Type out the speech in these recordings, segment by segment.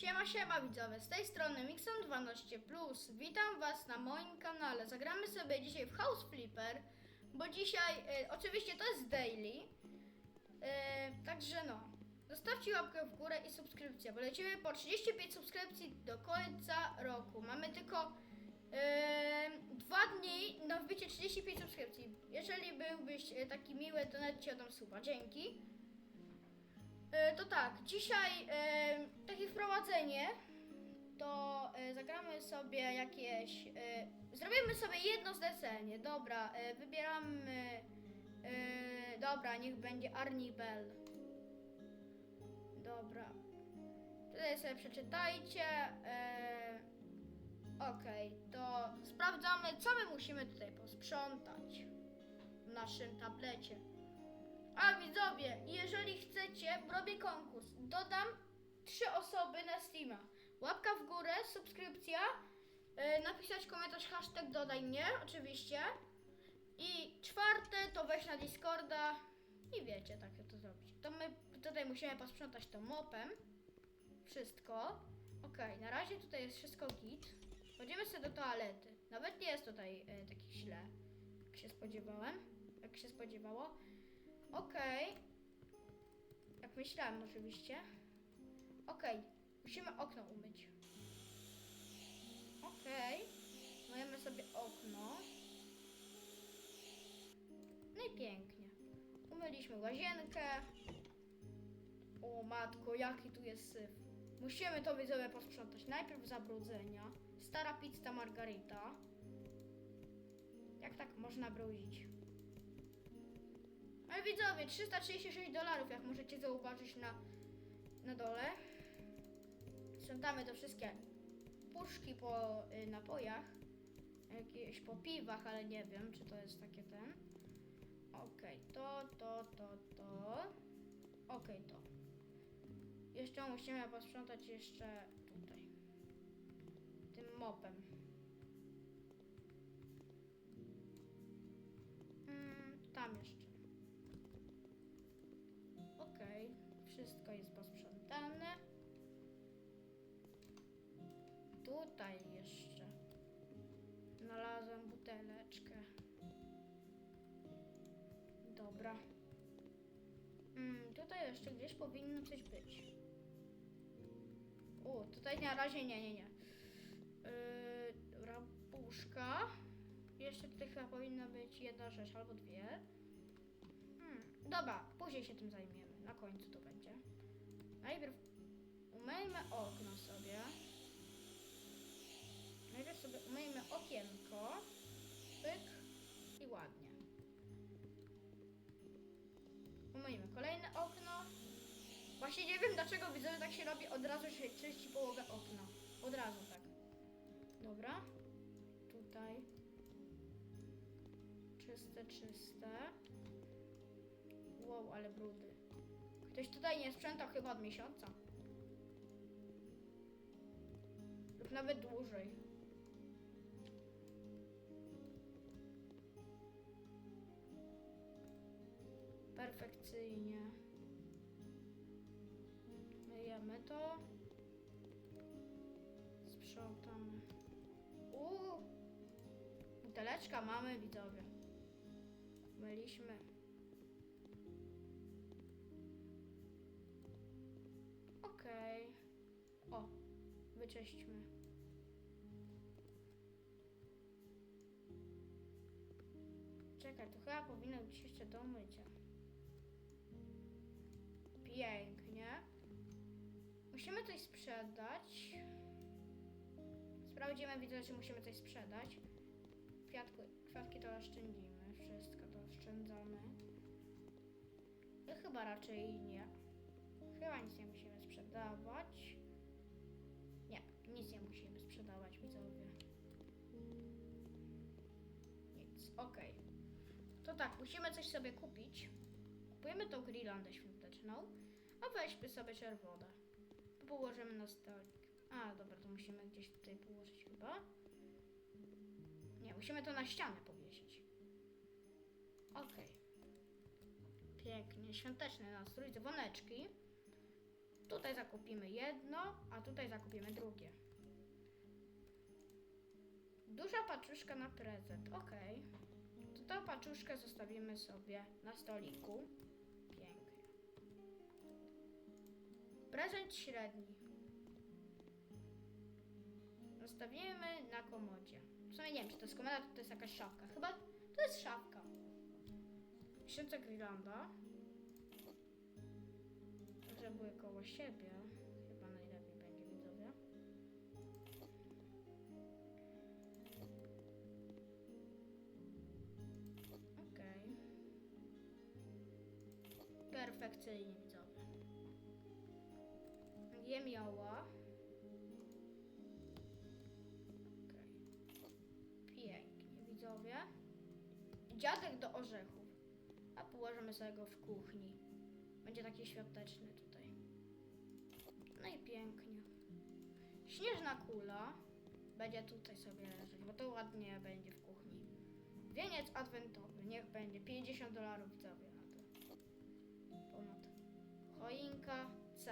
Siema, siema widzowie, z tej strony Mixon12+. Witam was na moim kanale. Zagramy sobie dzisiaj w House Flipper, bo dzisiaj, e, oczywiście to jest daily, e, także no. Zostawcie łapkę w górę i subskrypcję, bo lecimy po 35 subskrypcji do końca roku. Mamy tylko e, dwa dni na wbicie 35 subskrypcji. Jeżeli byłbyś taki miły, to nawet ci oddam suba. Dzięki. E, To tak, dzisiaj e, takie wprowadzenie, to e, zagramy sobie jakieś, e, zrobimy sobie jedno zlecenie, dobra, e, wybieramy, e, dobra, niech będzie Arnie Bell. Dobra, tutaj sobie przeczytajcie, e, okej, to sprawdzamy, co my musimy tutaj posprzątać w naszym tablecie. A widzowie, jeżeli chcecie, konkurs. Dodam trzy osoby na Steama. Łapka w górę, subskrypcja, yy, napisać komentarz hashtag dodaj mnie, oczywiście. I czwarte to wejść na Discorda i wiecie, tak to zrobić. To my tutaj musimy posprzątać to mopem. Wszystko. Okej, na razie tutaj jest wszystko git. Chodzimy sobie do toalety. Nawet nie jest tutaj yy, taki źle, jak się spodziewałem. Jak się spodziewało. Okej. Jak myślałem oczywiście. Okej. Musimy okno umyć. Okej. Myjemy sobie okno. No i pięknie. Umyliśmy łazienkę. O matko, jaki tu jest syf. Musimy to widzowie posprzątać. Najpierw zabrudzenia. Stara pizza margarita. Jak tak można brudzić? Widzowie, 336 dolarów, jak możecie zauważyć na, na dole. Sprzątamy to wszystkie puszki po y, napojach. Jakieś po piwach, ale nie wiem, czy to jest takie ten. Okej, to, to, to, to. Okej, to. Jeszcze musimy posprzątać jeszcze tutaj. Tym mopem. Wszystko jest posprzątane. Tutaj jeszcze znalazłem buteleczkę. Dobra. Mm, tutaj jeszcze gdzieś powinno coś być. O, tutaj na razie nie, nie, nie. Yy, dobra, puszka. Jeszcze tutaj chyba powinna być jedna rzecz albo dwie. Hmm, dobra, później się tym zajmiemy. Na końcu to będzie. Najpierw umyjmy okno sobie. Najpierw sobie umyjmy okienko. Pyk i ładnie. Umyjmy kolejne okno. Właśnie nie wiem dlaczego widzowie tak się robi, od razu się czyści połowę okna. Od razu tak. Dobra. Tutaj. Czyste, czyste. Wow, ale brudy. Ktoś tutaj nie sprzątał chyba od miesiąca. Lub nawet dłużej. Perfekcyjnie. Myjemy to. Sprzątamy. Uuu! Buteleczka mamy, widzowie. Myliśmy. Wyczyśćmy. Czekaj, to chyba powinno być jeszcze do mycia. Pięknie. Musimy coś sprzedać. Sprawdzimy, widzę, czy musimy coś sprzedać. Kwiatku, kwiatki to oszczędzimy. Wszystko to oszczędzamy. I chyba raczej nie. Chyba nic nie musimy sprzedawać. Nic nie musimy sprzedawać, widzowie. Nic, okej. To tak, musimy coś sobie kupić. Kupujemy tą grillandę świąteczną, a weźmy sobie czerwone. Położymy na stolik. A, dobra, to musimy gdzieś tutaj położyć chyba. Nie, musimy to na ścianę powiesić. Okej. Pięknie, świąteczny nastrój, dzwoneczki. Tutaj zakupimy jedno, a tutaj zakupimy drugie. Duża paczuszka na prezent, okej. To tą paczuszkę zostawimy sobie na stoliku. Pięknie. Prezent średni. Zostawimy na komodzie. W sumie nie wiem, czy to jest komoda, czy to jest jakaś szafka. Chyba to jest szafka. Tysiące Grilanda. Żeby były koło siebie. Chyba najlepiej będzie widzowie. Okej. Perfekcyjnie widzowie. Jemioła. Okej. Pięknie widzowie. Dziadek do orzechów. A położymy sobie go w kuchni. Będzie taki świąteczny pięknie. Śnieżna kula będzie tutaj sobie leżeć, bo to ładnie będzie w kuchni. Wieniec adwentowy, niech będzie 50 dolarów widzowie na to. Ponad. Choinka C.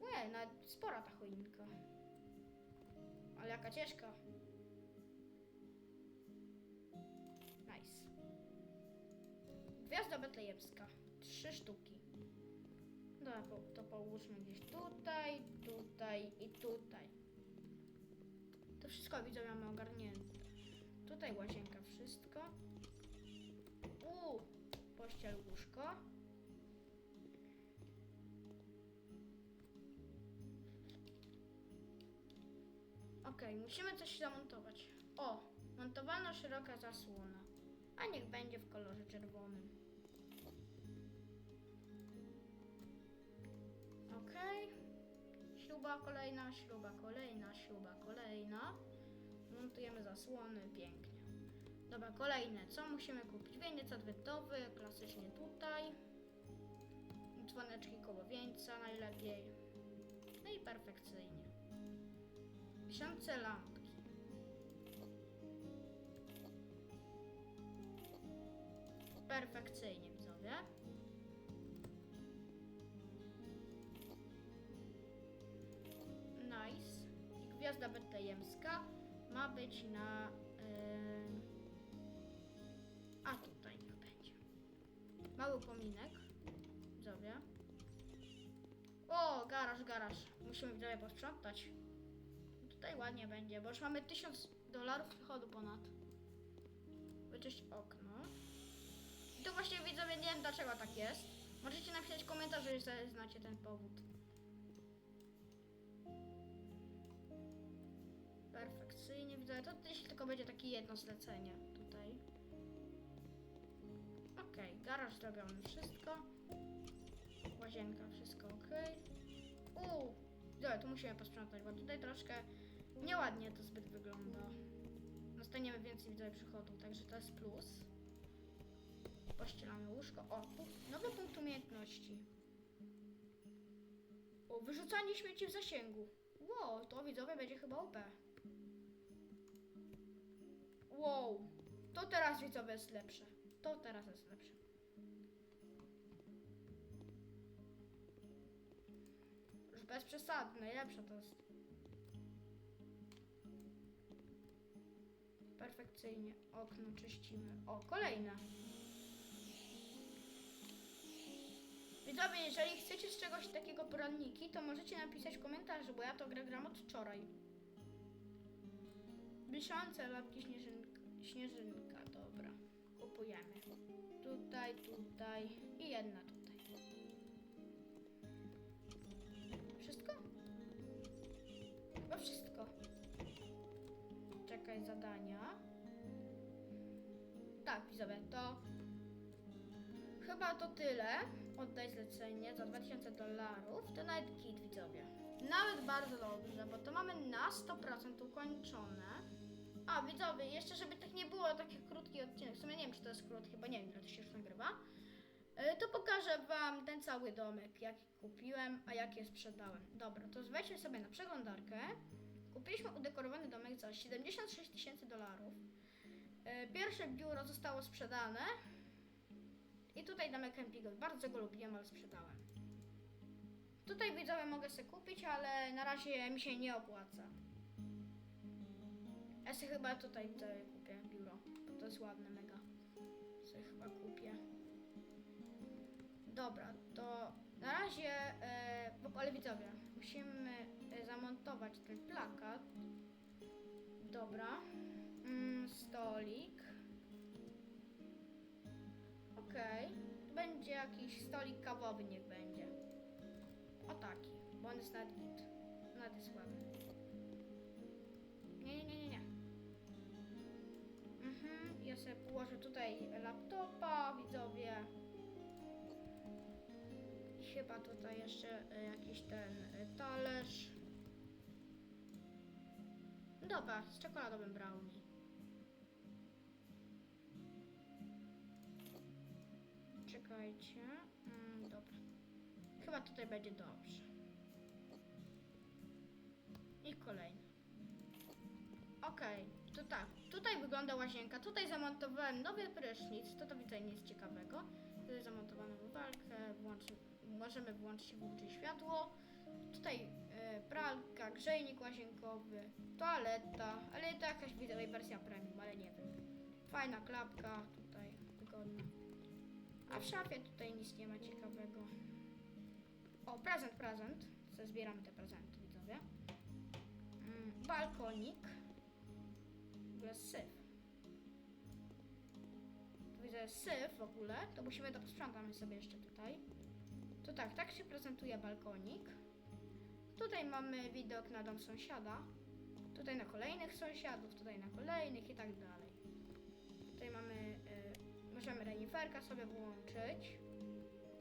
Łe, nawet spora ta choinka. Ale jaka ciężka. Nice. Gwiazda betlejemska. Trzy sztuki. Po, to połóżmy gdzieś tutaj, tutaj i tutaj. To wszystko widzę, mamy ogarnięte. Tutaj łazienka, wszystko. U, pościel, łóżko. Okej, musimy coś zamontować. O, montowana szeroka zasłona. A niech będzie w kolorze czerwonym. Okej. Śruba kolejna, śruba kolejna, śruba kolejna. Montujemy zasłony, pięknie. Dobra, kolejne. Co musimy kupić? Wieniec adwentowy, klasycznie tutaj. Dzwoneczki koło wieńca najlepiej. No i perfekcyjnie. Tysiące lampki. Perfekcyjnie, gwiazda betlejemska ma być na... ym, A tutaj niech będzie. Mały pominek. Widzowie. O, garaż, garaż. Musimy widzowie posprzątać. Tutaj ładnie będzie, bo już mamy 1000 dolarów przychodu ponad. Wyczyść okno. I to właśnie widzowie nie wiem dlaczego tak jest. Możecie napisać komentarz, jeżeli znacie ten powód. Widzę. To jeśli tylko będzie takie jedno zlecenie tutaj. Okej, garaż zrobiony, wszystko. Łazienka, wszystko ok. Uuu, dobra, tu musimy posprzątać, bo tutaj troszkę nieładnie to zbyt wygląda. Dostaniemy więcej widzę przychodu, także to jest plus. Pościelamy łóżko. O, nowy punkt umiejętności. O, wyrzucanie śmieci w zasięgu. Wow, to widzowie będzie chyba OP. Wow, to teraz widzowie jest lepsze. To teraz jest lepsze. Już bez przesady, najlepsze to jest. Perfekcyjnie. Okno czyścimy. O, kolejne. Widzowie, jeżeli chcecie z czegoś takiego poranniki, to możecie napisać w komentarzu, bo ja to grę gram od wczoraj. Bliszące lapki śnieżynka, śnieżynka, dobra. Kupujemy. Tutaj, tutaj i jedna tutaj. Wszystko? Chyba wszystko. Czekaj, zadania. Tak, widzowie, to chyba to tyle. Oddaj zlecenie za 2000 dolarów. To nawet kit, widzowie. Nawet bardzo dobrze, bo to mamy na 100% ukończone. A, widzowie, jeszcze żeby tak nie było, taki krótki odcinek, w sumie nie wiem, czy to jest krótki, bo nie wiem, ile to się już nagrywa, e, to pokażę wam ten cały domek, jaki kupiłem, a jaki sprzedałem. Dobra, to wejdźmy sobie na przeglądarkę. Kupiliśmy udekorowany domek za 76 tysięcy dolarów. E, Pierwsze biuro zostało sprzedane. I tutaj domek Empigot. Bardzo go lubiłem, ale sprzedałem. tutaj widzowie mogę sobie kupić, ale na razie mi się nie opłaca. Ja sobie chyba tutaj widzowie kupię biuro, bo to jest ładne mega. Sobie chyba kupię. Dobra, to na razie, e, ogóle widzowie, musimy e, zamontować ten plakat. Dobra. Mm, stolik. Okej. Tu będzie jakiś stolik kawowy, niech będzie. O taki, bo on jest nad git. Nad jest ładny. Mhm, ja sobie położę tutaj laptopa, widzowie. I chyba tutaj jeszcze e, jakiś ten e, talerz. Dobra, z czekoladowym brownie. Czekajcie. Mm, dobra. Chyba tutaj będzie dobrze. I kolejny. Okej, to tak. Tutaj wygląda łazienka. Tutaj zamontowałem nowy prysznic. To to widzę nic ciekawego. Tutaj zamontowano walkę. Możemy włączyć i włączyć światło. Tutaj e, pralka, grzejnik łazienkowy, toaleta, ale to jakaś widzowej wersja premium, ale nie wiem. Fajna klapka tutaj, wygodna. A w szafie tutaj nic nie ma ciekawego. O, prezent, prezent. Zbieramy te prezenty, widzowie. Mm, balkonik. W ogóle syf. Tu widzę syf w ogóle, to musimy to posprzątamy sobie jeszcze tutaj. To tak, tak się prezentuje balkonik. Tutaj mamy widok na dom sąsiada. Tutaj na kolejnych sąsiadów, tutaj na kolejnych i tak dalej. Tutaj mamy, y, możemy reniferka sobie włączyć.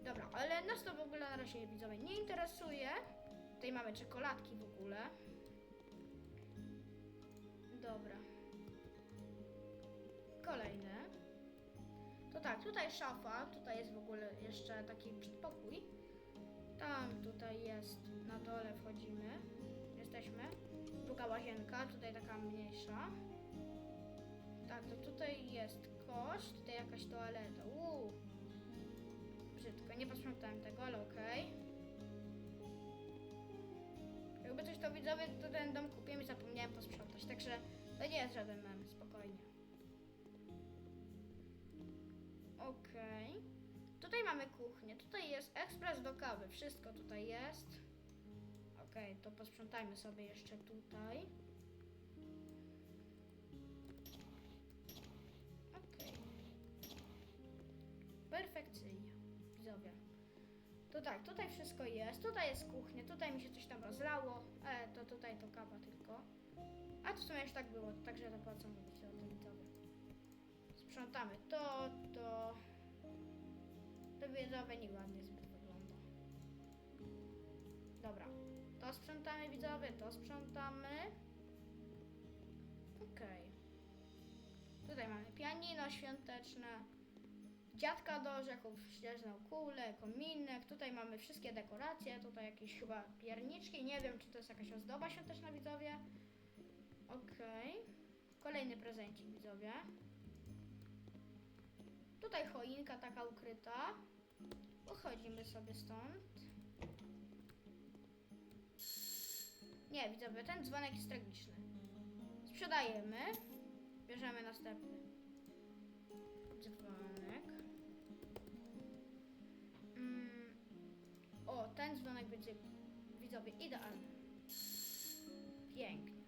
Dobra, ale nas to w ogóle na razie widzowie nie interesuje. Tutaj mamy czekoladki w ogóle. Dobra. Kolejne. To tak, tutaj szafa, tutaj jest w ogóle jeszcze taki przedpokój. Tam tutaj jest, na dole wchodzimy. Jesteśmy. Druga łazienka, tutaj taka mniejsza. Tak, to tutaj jest kosz, tutaj jakaś toaleta. Uuu. Brzydko, nie posprzątałem tego, ale okej. Jakby coś to widzowie, to ten dom kupiłem i zapomniałem posprzątać, także to nie jest żaden mem, spokojnie. Okej. Tutaj mamy kuchnię, tutaj jest ekspres do kawy, wszystko tutaj jest. Okej, to posprzątajmy sobie jeszcze tutaj. Okej. Perfekcyjnie, widzowie. To tak, tutaj wszystko jest, tutaj jest kuchnia, tutaj mi się coś tam rozlało, ale to tutaj to kawa tylko. A to w sumie już tak było, także to po co mówić o tym widzowie. Sprzątamy to, to... To widzowie nieładnie zbyt wygląda. Dobra, to sprzątamy widzowie, to sprzątamy. Okej. Tutaj mamy pianino świąteczne, dziadka do orzechów, śnieżną kulę, kominek. Tutaj mamy wszystkie dekoracje, tutaj jakieś chyba pierniczki, nie wiem czy to jest jakaś ozdoba świąteczna widzowie. Okej. Kolejny prezencik widzowie. Tutaj choinka taka ukryta. Uchodzimy sobie stąd. Nie, widzowie, ten dzwonek jest tragiczny. Sprzedajemy. Bierzemy następny dzwonek. Mm. O, ten dzwonek będzie, widzowie, idealny. Pięknie.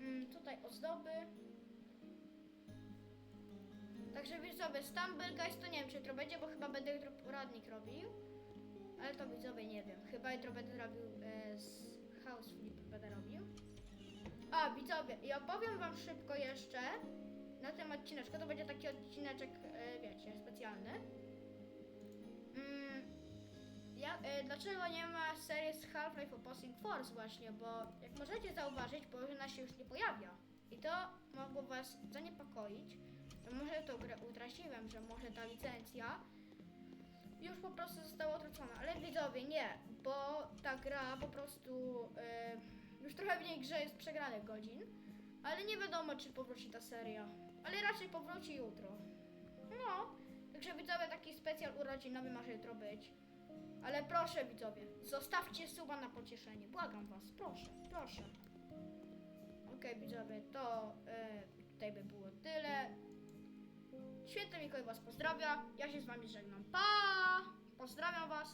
Mm, tutaj ozdoby. Także widzowie, Stumble Guys to nie wiem czy jutro będzie, bo chyba będę jutro poradnik robił. Ale to widzowie nie wiem. Chyba jutro będę robił e, z House Flip będę robił. A widzowie, i opowiem wam szybko jeszcze na tym odcineczku. To będzie taki odcineczek, e, wiecie, specjalny. Mm, ja, e, dlaczego nie ma serii z Half-Life Opposing Force właśnie, bo jak możecie zauważyć, bo ona się już nie pojawia. I to mogło was zaniepokoić, może tą grę utraciłem, że może ta licencja już po prostu została utracona. Ale widzowie, nie, bo ta gra po prostu e, już trochę w niej grze jest przegranych godzin, ale nie wiadomo czy powróci ta seria. Ale raczej powróci jutro. No, także widzowie taki specjal urodzinowy może jutro być. Ale proszę widzowie, zostawcie suba na pocieszenie. Błagam was, proszę, proszę. Okej widzowie, to e, tutaj by było tyle. Święty Mikołaj was pozdrawia. Ja się z wami żegnam. Pa! Pozdrawiam was.